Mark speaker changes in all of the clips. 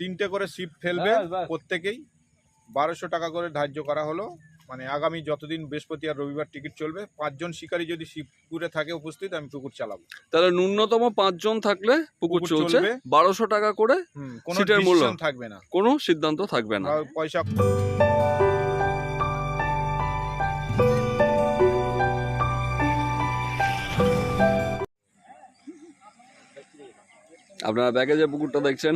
Speaker 1: তিনটে করে সিপ ফেলবে। প্রত্যেকেই। বারোশো টাকা করে ধার্য করা হলো। মানে আগামী যতদিন বৃহস্পতি আর রবিবার টিকিট চলবে পাঁচজন শিকারী যদি শিবপুরে থাকে উপস্থিত আমি পুকুর চালাবো।
Speaker 2: তাহলে ন্যূনতম পাঁচজন থাকলে পুকুর চলছে।
Speaker 1: চলবে।
Speaker 2: বারোশো টাকা করে
Speaker 1: কোনো
Speaker 2: মূল্য?
Speaker 1: থাকবে না।
Speaker 2: কোনো সিদ্ধান্ত থাকবে না।
Speaker 1: আর পয়সা
Speaker 2: আপনারা ব্যাগে যে পুকুরটা দেখছেন।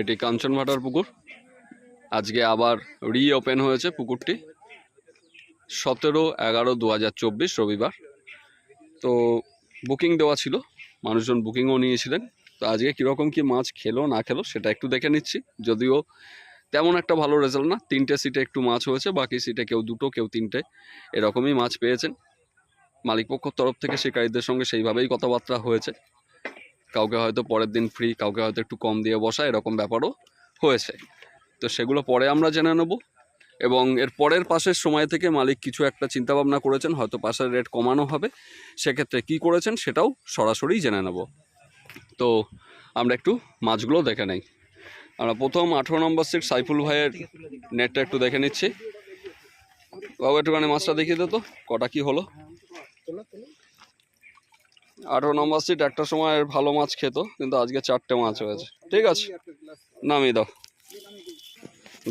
Speaker 2: এটি কাঞ্চনভাটার পুকুর। আজকে আবার রি ওপেন হয়েছে পুকুরটি। সতেরো এগারো দু রবিবার। তো বুকিং দেওয়া ছিল, মানুষজন বুকিংও নিয়েছিলেন। তো আজকে কীরকম কি মাছ খেলো, না খেলো, সেটা একটু দেখে নিচ্ছি। যদিও তেমন একটা ভালো রেজাল্ট না, তিনটে সিটে একটু মাছ হয়েছে, বাকি সিটে কেউ দুটো, কেউ তিনটে, এরকমই মাছ পেয়েছেন। মালিকপক্ষর তরফ থেকে শিকারীদের সঙ্গে সেইভাবেই কথাবার্তা হয়েছে। কাউকে হয়তো পরের দিন ফ্রি কাউকে হয়তো একটু কম দিয়ে বসা, এরকম ব্যাপারও হয়েছে। তো সেগুলো পরে আমরা জেনে নেব। এবং এর পরের পাশের সময় থেকে মালিক কিছু একটা চিন্তাভাবনা করেছেন, হয়তো পাশের রেট কমানো হবে। সেক্ষেত্রে কি করেছেন সেটাও সরাসরি জেনে নেব। তো আমরা একটু মাছগুলো দেখে নেই। আমরা প্রথম আঠেরো নম্বর সিট সাইফুল ভাইয়ের নেটটা একটু দেখে নিচ্ছি। বাবু, একটুখানি মাছটা দেখিয়ে দে তো, কটা কি হলো? আঠেরো নম্বর সিট একটা সময় ভালো মাছ খেত কিন্তু আজকে চারটে মাছ হয়েছে। ঠিক আছে নামিয়ে দাও।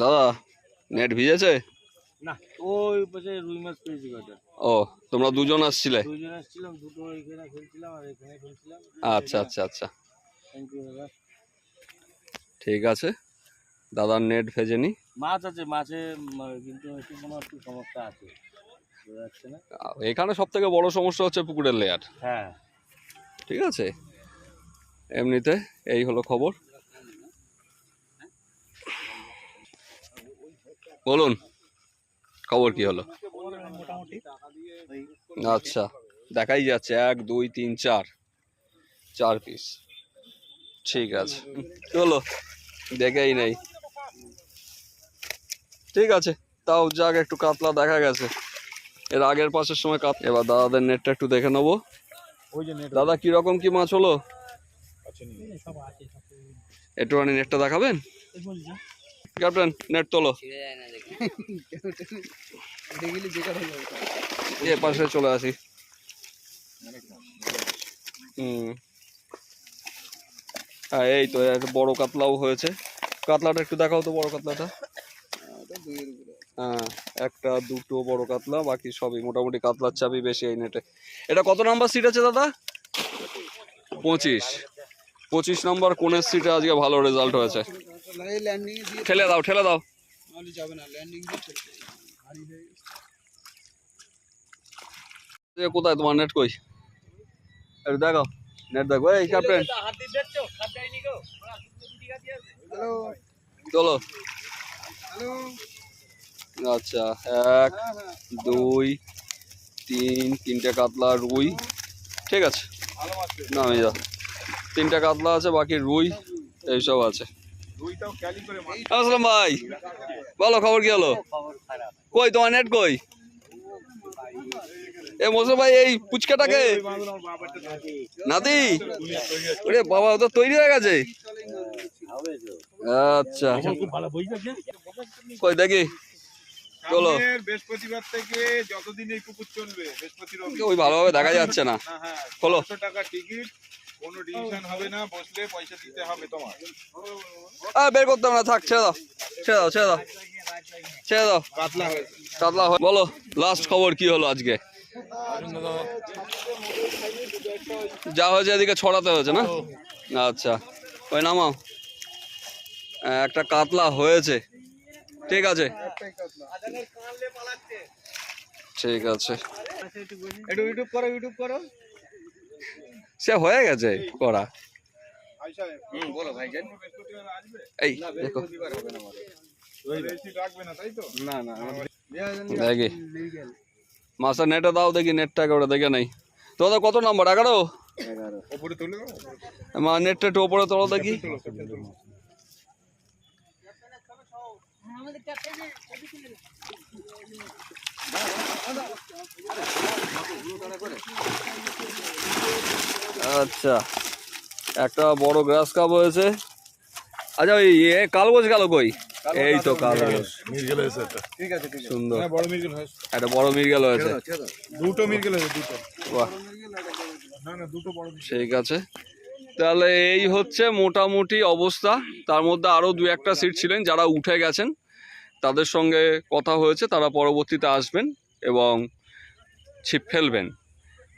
Speaker 2: দাদা নেট ভিজেছে?
Speaker 3: না ওই পাশে রুই মাছ পেয়েছি
Speaker 2: ও তোমরা দুজন আসছিলে?
Speaker 3: দুজন আসছিলাম দুটো এখানে খেলছিলাম আর এখানে খেলছিলাম।
Speaker 2: আচ্ছা আচ্ছা আচ্ছা। ঠিক আছে দাদার নেট ভেজেনি।
Speaker 3: মাছ আছে মাছে কিন্তু একটু কোনো একটু সমস্যা আছে। বোঝা যাচ্ছে না?
Speaker 2: এখানে সব থেকে বড় সমস্যা হচ্ছে পুকুরের লেয়ার
Speaker 3: হ্যাঁ।
Speaker 2: ঠিক আছে? এমনিতে এই হলো খবর। বলুন, খবর কি হলো? আচ্ছা দেখাই যাচ্ছে, এক, দুই, তিন, চার। চার পিস ঠিক আছে। হলো দেখেই নেই। ঠিক আছে, তাও যাক, একটু কাতলা দেখা গেছে। এর আগের পাশের সময় কাত এবার দাদাদের নেটটা একটু দেখে নেব। দাদা কি রকম কি মাছ হলো?
Speaker 1: আছে নি।
Speaker 2: একটুখানি নেটটা দেখাবেন? ক্যাপ্টেন নেট তোলো। এ পাশে চলে আসি। হুম। হ্যাঁ এই তো একটা বড় কাতলাও হয়েছে। কাতলাটা একটু দেখাও তো বড় কাতলাটা। হ্যাঁ একটা, দুটো, বড় কাতলা, বাকি সবই মোটামুটি কাতলার চাবি বেশি এই নেটে এটা কত নাম্বার সিট আছে দাদা? পঁচিশ। পঁচিশ নম্বর কোনের সিটে আজকে ভালো রেজাল্ট হয়েছে। ঠেলে দাও ঠেলে দাও। কোথায় তোমার নেট কই? দেখো নেট দেখো। এই ক্যাপ্টেন চলো। আচ্ছা এক দুই তিন তিনটে কাতলা রুই। ঠিক আছে। নামে যাও তিনটে কাতলা আছে বাকি রুই এইসব আছে। আসলাম ভাই। বলো খবর কি হলো? কই তোমার নেট কই? এ মোসো ভাই এই পুচকাটাকে। নাতি? ওরে বাবা ও তো তৈরি হয়ে গেছে। আচ্ছা। কই দেখি। চলো।
Speaker 1: বৃহস্পতিবার থেকে যতদিন এই পুকুর চলবে বৃহস্পতি রবি
Speaker 2: ওই ভালোভাবে দেখা যাচ্ছে না।
Speaker 1: না হ্যাঁ
Speaker 2: খোলো।
Speaker 1: টাকা টিকিট কোনো ডিসিশন হবে না বসলে পয়সা দিতে হবে তোমার।
Speaker 2: আ বের করতাম না থাক ছেড়ে দাও ছেড়ে দাও ছেড়ে দাও ছেড়ে দাও।
Speaker 1: কাতলা হয়েছে
Speaker 2: কাতলা হয়- বলো লাস্ট খবর কি হলো আজকে? যা হয়েছে এদিকে ছড়াতে হয়েছে না? আচ্ছা ওই নামাও। একটা কাতলা হয়েছে। ঠিক আছে। ঠিক আছে।
Speaker 1: একটু ইউটিউব করো ইউটিউব করো
Speaker 2: সে হয়ে গেছে করা। এই দেখো
Speaker 1: বৃহস্পতিবার হবে না আমাদের বেশি রাখবে না তাই তো
Speaker 3: না না
Speaker 2: দেখি। মাস্টার নেটে দাও দেখি নেটটাকে ওটা দেখে নেই। তোমাদের কত নাম্বার? এগারো?
Speaker 1: ওপরে
Speaker 2: মা নেটটা একটু ওপরে তোলো দেখি। আচ্ছা একটা বড় গ্রাস কাপ হয়েছে। আচ্ছা ওই এ কালগোজ গেল কই? এই তো কালগোজ
Speaker 1: ঠিক আছে ঠিক আছে।
Speaker 2: সুন্দর।
Speaker 1: হ্যাঁ বড় মির্গেল হয়েছে।
Speaker 2: একটা বড় মির্গেল হয়েছে।
Speaker 1: দুটো মির্গেল হয়েছে দুটো।
Speaker 2: বাহ।
Speaker 1: না না দুটো বড় মির্গেল।
Speaker 2: ঠিক আছে। তাহলে এই হচ্ছে মোটামুটি অবস্থা। তার মধ্যে আরও দু একটা সিট ছিলেন যারা উঠে গেছেন। তাদের সঙ্গে কথা হয়েছে তারা পরবর্তীতে আসবেন এবং ছিপ ফেলবেন।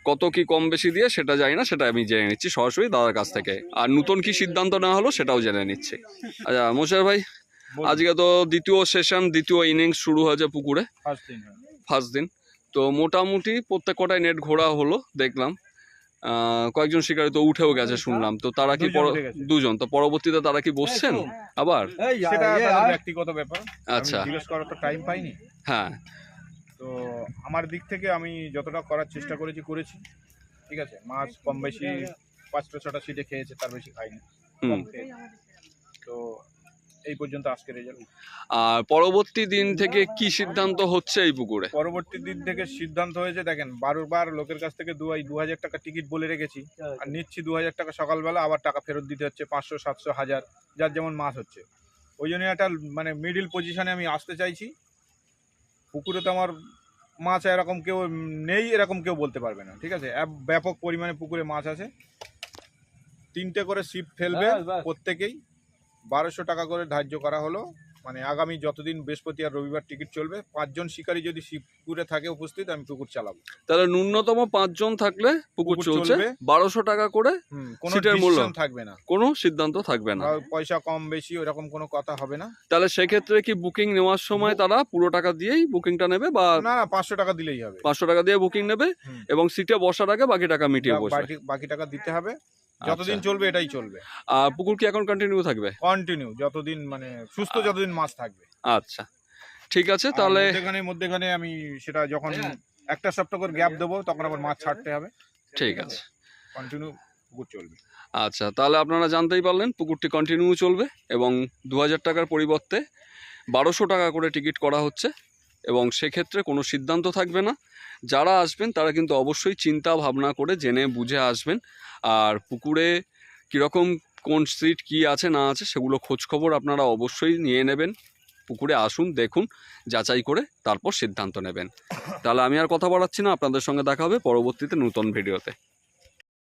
Speaker 2: কত কি কম বেশি দিয়ে সেটা জানি না সেটা আমি জেনে নিচ্ছি সরাসরি দাদার কাছ থেকে। আর নতুন কি সিদ্ধান্ত না হলো সেটাও জেনে নিচ্ছি। আচ্ছা মোশার ভাই আজকে তো দ্বিতীয় সেশন দ্বিতীয় ইনিংস শুরু হয়েছে পুকুরে।
Speaker 1: ফার্স্ট দিন হ্যাঁ।
Speaker 2: তো মোটামুটি প্রত্যেক কটায় নেট ঘোরা হলো দেখলাম। কয়েকজন শিকারী তো উঠেও গেছে শুনলাম। তো তারা কি
Speaker 1: দুজন গেছে।
Speaker 2: দুজন তো পরবর্তীতে তারা কি বসছেন আবার?
Speaker 1: ব্যক্তিগত ব্যাপার।
Speaker 2: আচ্ছা।
Speaker 1: জিজ্ঞেস করার তো টাইম পাইনি।
Speaker 2: হ্যাঁ।
Speaker 1: তো আমার দিক থেকে আমি যতটা করার চেষ্টা করেছি করেছি। ঠিক আছে? মাছ কম বেশি পাঁচটা ছটা সিটে খেয়েছে তার বেশি খাইনি।
Speaker 2: হুম।
Speaker 1: তো এই পর্যন্ত আজকে রেজাল্ট
Speaker 2: আর পরবর্তী দিন থেকে কি সিদ্ধান্ত হচ্ছে এই পুকুরে?
Speaker 1: পরবর্তী দিন থেকে সিদ্ধান্ত হয়েছে দেখেন বারোবার লোকের কাছ থেকে দু দু হাজার টাকা টিকিট বলে রেখেছি আর নিচ্ছি দু হাজার টাকা সকালবেলা আবার টাকা ফেরত দিতে হচ্ছে পাঁচশো সাতশো হাজার যার যেমন মাছ হচ্ছে। ওই জন্য একটা মানে মিডিল পজিশনে আমি আসতে চাইছি। পুকুরে তো আমার মাছ এরকম কেউ নেই এরকম কেউ বলতে পারবে না ঠিক আছে? ব্যাপক পরিমাণে পুকুরে মাছ আছে। তিনটে করে শিপ ফেলবে। প্রত্যেকেই। বারোশো টাকা করে ধার্য করা হলো। মানে আগামী যতদিন বৃহস্পতি আর রবিবার টিকিট চলবে পাঁচজন শিকারী যদি শিবপুরে থাকে উপস্থিত আমি পুকুর চালাবো।
Speaker 2: তাহলে ন্যূনতম পাঁচজন থাকলে পুকুর চলছে।
Speaker 1: চলবে।
Speaker 2: বারোশো টাকা করে
Speaker 1: কোনো
Speaker 2: মূল্য?
Speaker 1: থাকবে না।
Speaker 2: কোনো সিদ্ধান্ত থাকবে না।
Speaker 1: পয়সা কম বেশি ওরকম কোনো কথা হবে না।
Speaker 2: তাহলে সেক্ষেত্রে কি বুকিং নেওয়ার সময় তারা পুরো টাকা দিয়েই বুকিংটা নেবে বা
Speaker 1: না না পাঁচশো টাকা দিলেই হবে।
Speaker 2: পাঁচশো টাকা দিয়ে বুকিং নেবে এবং সিটে বসার আগে বাকি টাকা মিটিয়ে বসবে?
Speaker 1: বাকি টাকা দিতে হবে। যতদিন
Speaker 2: আচ্ছা।
Speaker 1: চলবে এটাই চলবে।
Speaker 2: আর পুকুর কি এখন কন্টিনিউ থাকবে?
Speaker 1: কন্টিনিউ যতদিন মানে সুস্থ যতদিন মাছ থাকবে।
Speaker 2: আচ্ছা ঠিক আছে তাহলে
Speaker 1: মধ্যেখানে মধ্যেখানে আমি সেটা যখন একটা সপ্তাহ করে গ্যাপ দেবো তখন আবার মাছ ছাড়তে হবে।
Speaker 2: ঠিক আছে।
Speaker 1: কন্টিনিউ পুকুর চলবে।
Speaker 2: আচ্ছা তাহলে আপনারা জানতেই পারলেন পুকুরটি কন্টিনিউ চলবে এবং দু হাজার টাকার পরিবর্তে বারোশো টাকা করে টিকিট করা হচ্ছে। এবং সেক্ষেত্রে কোনো সিদ্ধান্ত থাকবে না। যারা আসবেন, তারা কিন্তু অবশ্যই চিন্তা ভাবনা করে জেনে বুঝে আসবেন। আর পুকুরে কীরকম কোন সিট কি আছে, না আছে, সেগুলো খোঁজ খবর আপনারা অবশ্যই নিয়ে নেবেন। পুকুরে আসুন, দেখুন, যাচাই করে তারপর সিদ্ধান্ত নেবেন। তাহলে আমি আর কথা বাড়াচ্ছি না। আপনাদের সঙ্গে দেখা হবে পরবর্তীতে নতুন ভিডিওতে